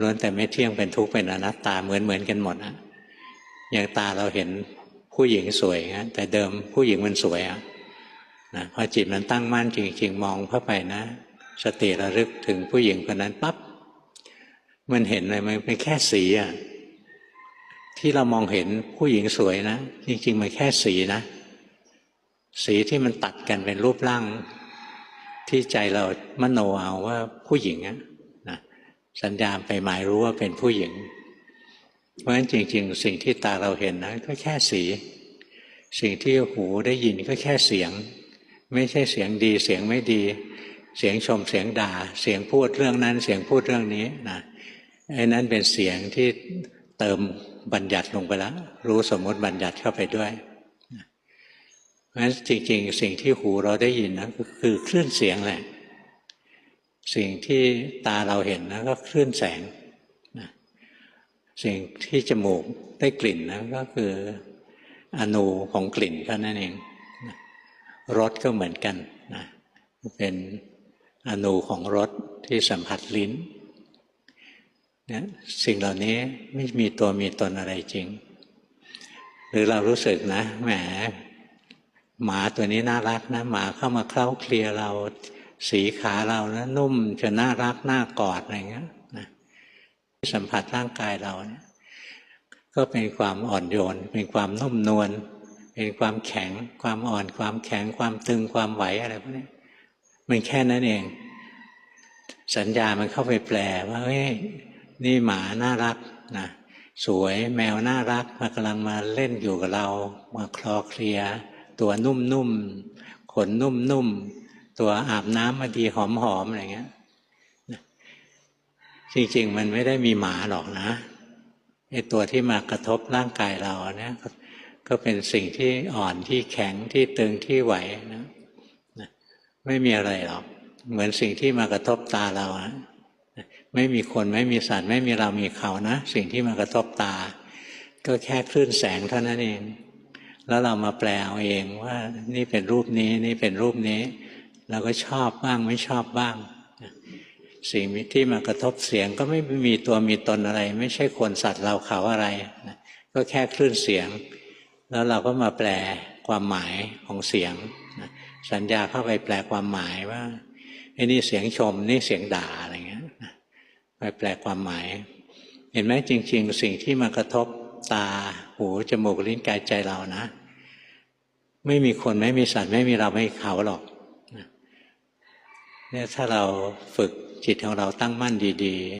ล้วนแต่ไม่เที่ยงเป็นทุกข์เป็นอนัตตาเหมือนเหมือนกันหมดอะอย่างตาเราเห็นผู้หญิงสวยนะแต่เดิมผู้หญิงมันสวยอะนะพอจิตมันตั้งมั่นจริงๆมองเข้าไปนะ สติระลึกถึงผู้หญิงคนนั้นปั๊บมันเห็นเลยมันเป็นแค่สีอะที่เรามองเห็นผู้หญิงสวยนะ จริงๆมันแค่สีนะ สีที่มันตัดกันเป็นรูปร่าง ที่ใจเรามโนเอาว่าผู้หญิงอะ สัญญาไปหมายรู้ว่าเป็นผู้หญิง เพราะฉะนั้นจริง ๆ สิ่งที่ตาเราเห็นนะก็แค่สี สิ่งที่หูได้ยินก็แค่เสียง ไม่ใช่เสียงดีเสียงไม่ดี เสียงชมเสียงด่า เสียงพูดเรื่องนั้น เสียงพูดเรื่องนี้นะไอ้นั้นเป็นเสียงที่เติมบัญญัติลงไปแล้วรู้สมมติบัญญัติเข้าไปด้วยเพราะฉะนั้นจริง ๆ สิ่งที่หูเราได้ยินนะก็คือคลื่นเสียงแหละ สิ่งที่ตาเราเห็นนะก็คลื่นแสงนะสิ่งที่จมูกได้กลิ่นนะก็คืออนูของกลิ่นก็นั่นเองนะรสก็เหมือนกันนะเป็นอนูของรสที่สัมผัสลิ้นเนี่ยสิ่งเหล่านี้ไม่มีตัวมีตนอะไรจริง หรือเรารู้สึกนะแหมหมาตัวนี้น่ารักนะหมาเข้ามาเคล้าเคลียเรา สีขาเรานะนุ่มจะน่ารักน่ากอดอะไรเงี้ยนะสัมผัสร่างกายเราเนี่ยก็เป็นความอ่อนโยน เป็นความนุ่มนวลเป็นความแข็ง ความอ่อน ความแข็ง ความตึงความไหวอะไรพวกนี้มันแค่นั้นเอง สัญญามันเข้าไปแปลว่าเฮ้ยนี่หมาน่ารักนะสวยแมวน่ารักมากำลังมาเล่นอยู่กับเรา มาคลอเคลียตัวนุ่มๆขนนุ่มๆ ตัวอาบน้ำมาดีหอมๆอะไรเงี้ยจริง ๆ มันไม่ได้มีหมาหรอกนะไอ้ตัวที่มากระทบร่างกายเราเนี่ยก็เป็นสิ่งที่อ่อนที่แข็งที่ตึงที่ไหวนะไม่มีอะไรหรอกเหมือนสิ่งที่มากระทบตาเรานะไม่มีคนไม่มีสัตว์ไม่มีเรามีเขานะ สิ่งที่มากระทบตา ก็แค่คลื่นแสงเท่านั้นเอง แล้วเรามาแปลเอาเองว่านี่เป็นรูปนี้นี่เป็นรูปนี้ เราก็ชอบบ้างไม่ชอบบ้าง สิ่งที่มากระทบเสียงก็ไม่มีตัวมีตนอะไร ไม่ใช่คนสัตว์เราเขาอะไรก็แค่คลื่นเสียง แล้วเราก็มาแปลความหมายของเสียงสัญญาเข้าไปแปลความหมายว่าไอ้นี่เสียงชมนี่เสียงด่าอะไรเงี้ยไปแปลความหมาย เห็นไหมจริง ๆ สิ่งที่มากระทบตาหูจมูกลิ้นกายใจเรานะ ไม่มีคนไม่มีสัตว์ไม่มีเราไม่เขาหรอก เนี่ยถ้าเราฝึกจิตของเราตั้งมั่นดีๆ